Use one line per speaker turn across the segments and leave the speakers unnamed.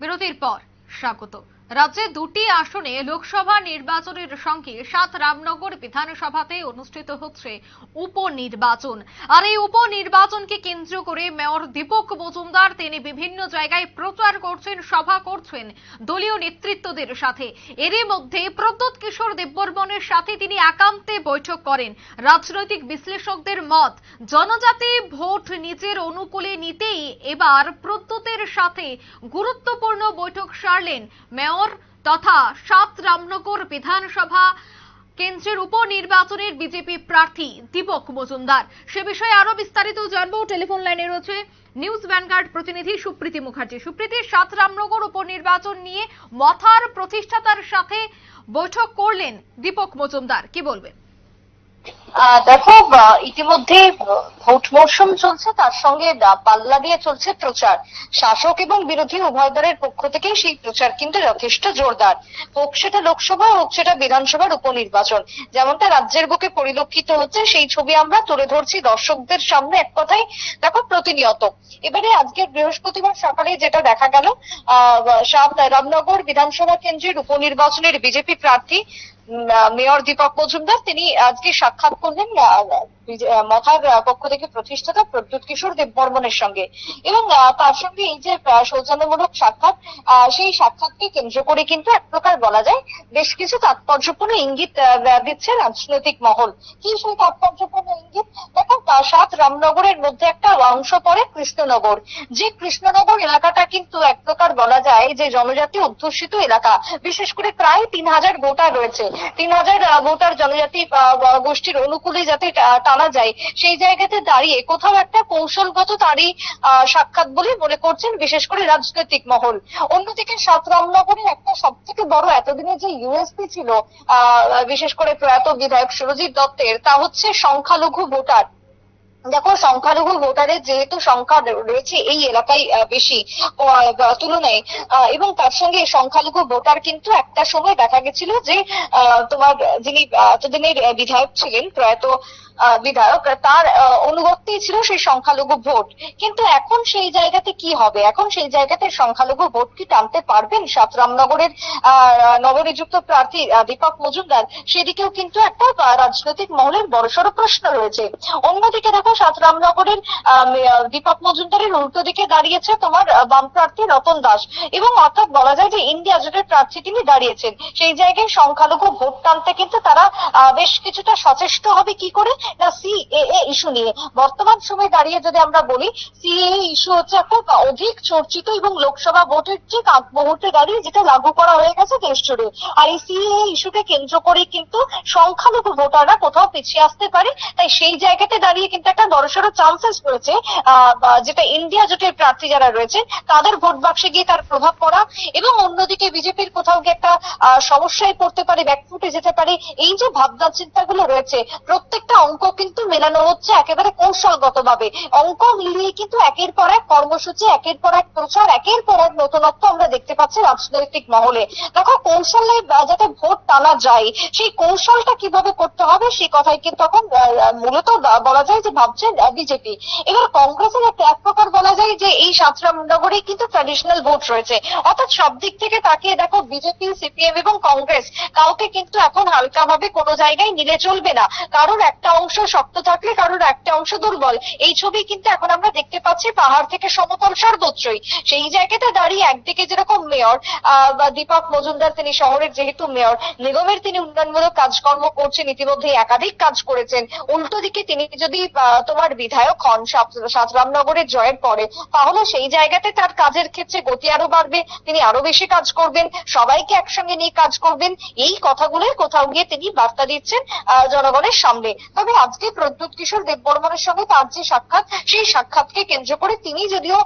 বিরতির পর স্বাগত। রাজ্যে দুটি আসনে লোকসভা নির্বাচনের সঙ্গে সাত রামনগর বিধানসভাতে অনুষ্ঠিত হচ্ছে উপনির্বাচন। আর এই উপনির্বাচনকে কেন্দ্র করে মেয়র দীপক মজুমদার তিনি বিভিন্ন জায়গায় প্রচার করছেন, সভা করছেন দলীয় নেতৃত্বদের সাথে। এরই মধ্যে প্রদ্যুৎ কিশোর দেববর্মনের সাথে তিনি একান্তে বৈঠক করেন। রাজনৈতিক বিশ্লেষকদের মত, জনজাতি ভোট নিজের অনুকূলে নিতেই এবার প্রদ্যুতের সাথে গুরুত্বপূর্ণ বৈঠক সারলেন মেয়র তথা সাত রামনগর বিধানসভা কেন্দ্রের উপনির্বাচনের বিজেপি প্রার্থী দীপক মজুমদার। সে বিষয়ে আরও বিস্তারিত জানব। টেলিফোন লাইনে রয়েছে নিউজ ভ্যানগার্ড প্রতিনিধি সুপ্রীতি মুখার্জি। সুপ্রীতি সাত রামনগর উপনির্বাচন নিয়ে মথার প্রতিষ্ঠাতার সাথে বৈঠক করলেন দীপক মজুমদার। কি বলবেন?
দেখো ইতিমধ্যে ভোট মরশুম চলছে, তার সঙ্গে পাল্লা দিয়ে চলছে প্রচার। শাসক এবং বিরোধী উভয় দলের পক্ষ থেকে সেই প্রচার কিন্তু যথেষ্ট জোরদার। হোক সেটা লোকসভা, হোক সেটা বিধানসভার উপনির্বাচন। যেমনটা রাজ্যের বুকে পরিলক্ষিত হচ্ছে, সেই ছবি আমরা তুলে ধরছি দর্শকদের সামনে এক কথায়। দেখো, প্রতিনিয়ত। এবারে আজকের বৃহস্পতিবার সকালে যেটা দেখা গেল রামনগর বিধানসভা কেন্দ্রের উপনির্বাচনের বিজেপি প্রার্থী মেয়র দীপক মজুমদার, তিনি আজকে সাক্ষাৎ করলেন মথার পক্ষ থেকে প্রতিষ্ঠাতা প্রদ্যুৎ কিশোর দেববর্মনের সঙ্গে। এবং তার সঙ্গে এই যে সৌজন্যমূলক সাক্ষাৎ সেই সাক্ষাৎকে কেন্দ্র করে কিন্তু এক প্রকার বলা যায়, বেশ কিছু তাৎপর্যপূর্ণ ইঙ্গিত দিচ্ছে রাজনৈতিক মহল। কি সেই তাৎপর্যপূর্ণ ইঙ্গিত? দেখো সাত রামনগরের মধ্যে একটা অংশ পড়ে কৃষ্ণনগর। যে কৃষ্ণনগর এলাকাটা কিন্তু এক প্রকার বলা যায় যে জনজাতি অধ্যুষিত এলাকা। বিশেষ করে প্রায় তিন হাজার ভোটার রয়েছে। তিন হাজার ভোটার জনজাতি গোষ্ঠীর অনুকূলে যাতে টানা যায়, সেই জায়গাতে দাঁড়িয়ে কোথাও একটা কৌশলগত তারই সাক্ষাৎ বলে মনে করছেন বিশেষ করে রাজনৈতিক মহল। অন্যদিকে সাত রামনগরের একটা সব থেকে বড় এতদিনে যে ইউএসপি ছিল বিশেষ করে প্রয়াত বিধায়ক সুরজিৎ দত্তের, তা হচ্ছে সংখ্যালঘু ভোটার। দেখো সংখ্যালঘু ভোটারের যেহেতু সংখ্যা রয়েছে এই এলাকায় বেশি তুলনায় এবং তার সঙ্গে সংখ্যালঘু ভোটার কিন্তু একটা সময় দেখা গেছিল যে তোমার যিনি এতদিনের বিধায়ক ছিলেন প্রয়াত বিধায়ক তার অনুগত্যই ছিল সেই সংখ্যালঘু ভোট। কিন্তু এখন সেই জায়গাতে কি হবে? এখন সেই জায়গাতে সংখ্যালঘু ভোট কি টানতে পারবেন? সাত রামনগরের আহ, নবনিযুক্ত প্রার্থী দীপক মজুমদার সেদিকেও কিন্তু একটা রাজনৈতিক মহলের বড়সড় প্রশ্ন রয়েছে। অন্যদিকে দেখো সাত রামনগরের আহ, মে- আহ, দীপক মজুমদারের উল্টো দিকে দাঁড়িয়েছে তোমার বাম প্রার্থী রতন দাস। এবং অর্থাৎ বলা যায় যে ইন্ডিয়া জোটের প্রার্থী তিনি দাঁড়িয়েছেন। সেই জায়গায় সংখ্যালঘু ভোট টানতে কিন্তু তারা বেশ কিছুটা সচেষ্ট হবে কি করে? না সিএএ ইস্যু নিয়ে। বর্তমান সময়ে দাঁড়িয়ে যদি আমরা বলি সিএএ ইস্যু হচ্ছে একটা অধিক চর্চিত এবং লোকসভা ভোটের ঠিক আগ মুহূর্তে দাঁড়িয়ে যেটা লাগু করা হয়ে গেছে দেশ জুড়ে। আর এই সিএএ ইস্যুকে কেন্দ্র করে কিন্তু সংখ্যালঘু ভোটাররা কোথাও পিছিয়ে আসতে পারে। তাই সেই জায়গাতে দাঁড়িয়ে কিন্তু একটা বড়সড় চান্সেস রয়েছে যেটা ইন্ডিয়া জোটের প্রার্থী যারা রয়েছে তাদের ভোট বাক্সে গিয়ে তার প্রভাব পড়া এবং অন্যদিকে বিজেপির কোথাও গিয়ে একটা সমস্যায় পড়তে পারে ব্যাকফুটে যেতে পারে, এই যে ভাবনা চিন্তাগুলো রয়েছে, প্রত্যেকটা অঙ্ক কিন্তু মেলানো হচ্ছে একেবারে কৌশলগত ভাবে অঙ্ক মিলিয়ে কিন্তু একের পর এক কর্মসূচি, একের পর এক প্রচার, একের পর এক নতুনত্ব আমরা দেখতে পাচ্ছি রাজনৈতিক মহলে। দেখো, কৌশলে যাতে ভোট টানা যায়, সেই কৌশলটা কীভাবে করতে হবে সেই কথাই কিন্তু এখন মূলত বলা যায় যে ভাবছেন বিজেপি। এবার কংগ্রেসের এক প্রকার বলা যায় যে এই সাতরামনগরে কিন্তু ট্র্যাডিশনাল ভোট রয়েছে। অর্থাৎ সব দিক থেকে তাকিয়ে দেখো বিজেপি, সিপিএম এবং কংগ্রেস কাউকে কিন্তু এখন হালকা ভাবে কোনো জায়গায় নিলে চলবে না। কারোর একটা অংশ শক্ত থাকলে কারোর একটা অংশ দুর্বল। এই ছবি কিন্তু এখন আমরা দেখতে পাচ্ছি পাহাড় থেকে সমতল সর্বোচ্চই সেই জায়গাতে দাঁড়িয়ে একদিকে যেরকম মেয়র দীপক মজুমদার তিনি শহরের যেহেতু মেয়র, নিগমের তিনি উন্নয়নমূলক কাজকর্ম করছেন ইতিমধ্যে একাধিক কাজ করেছেন। উল্টো দিকে তিনি যদি তোমার বিধায়ক হন সাত- সাতরামনগরের জয়ের পরে। তাহলে সেই জায়গাতে তার কাজের ক্ষেত্রে গতি আরও বাড়বে, তিনি আরও বেশি কাজ করবেন, সবাইকে একসঙ্গে নিয়ে কাজ করবেন, এই কথাগুলোই কোথাও গিয়ে তিনি বার্তা দিচ্ছেন জনগণের সামনে। তবে আজকে প্রদ্যুৎ কিশোর দেববর্মনের সঙ্গে তার যে সাক্ষাৎ, সেই সাক্ষাৎকে কেন্দ্র করে তিনি যদিও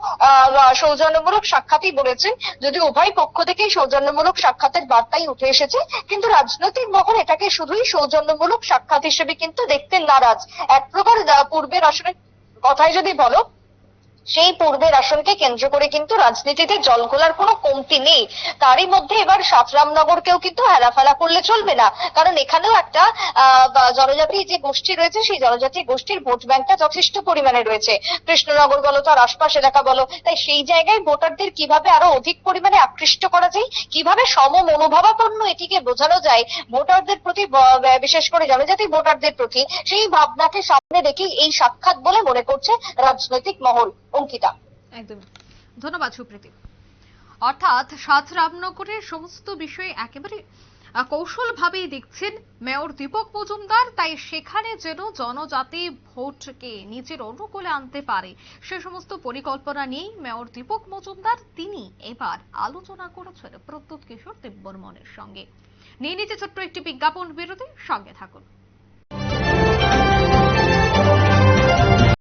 সৌজন্যমূলক সাক্ষাৎই বলেছেন যদি উভয় পক্ষ থেকেই সৌজন্যমূলক সাক্ষাতের বার্তাই উঠে এসেছে, কিন্তু রাজনৈতিক মহল এটাকে শুধুই সৌজন্যমূলক সাক্ষাৎ হিসেবে কিন্তু দেখতে নারাজ। এক প্রকার পূর্বের আসলে কথাই যদি বলো সেই পূর্বের আসনকে কেন্দ্র করে কিন্তু রাজনীতিতে জল ঘোলার কোনো কমতি নেই। তারই মধ্যে এবার সাতরামনগরকেও কিন্তু হেলাফেলা করলে চলবে না। কারণ এখানেও একটা জনজাতি যে গোষ্ঠী রয়েছে, সেই জনজাতি গোষ্ঠীর ভোট ব্যাংকটা যথেষ্ট পরিমাণে রয়েছে। কৃষ্ণনগর বলো, তার আশপাশ এলাকা বলো, তাই সেই জায়গায় ভোটারদের কীভাবে আরও অধিক পরিমাণে আকৃষ্ট করা যায়, কীভাবে সম মনোভাবাপন্ন এটিকে বোঝানো যায়, ভোটারদের প্রতি বিশেষ করে জনজাতি ভোটারদের প্রতি, সেই ভাবনাকে সামনে রেখেই এই সাক্ষাৎ বলে মনে করছে রাজনৈতিক মহল। অঙ্কিতা।
একদম। ধন্যবাদ সুপ্রীতি। অর্থাৎ সাত রামনগরের সমস্ত বিষয়ে একেবারে আহ, কৌশলভাবেই দেখছেন মেয়র দীপক মজুমদার তাই সেখানে যেন জনজাতি ভোটকে নিজের অনুকূলে আনতে পারে সে সমস্ত পরিকল্পনা নিয়েই মেয়র দীপক মজুমদার তিনি এবার আলোচনা করেছেন প্রদ্যুৎ কিশোর দেববর্মনের সঙ্গে। নিয়ে নিতে ছোট্ট একটি বিজ্ঞাপন বিরতি সঙ্গে থাকুন।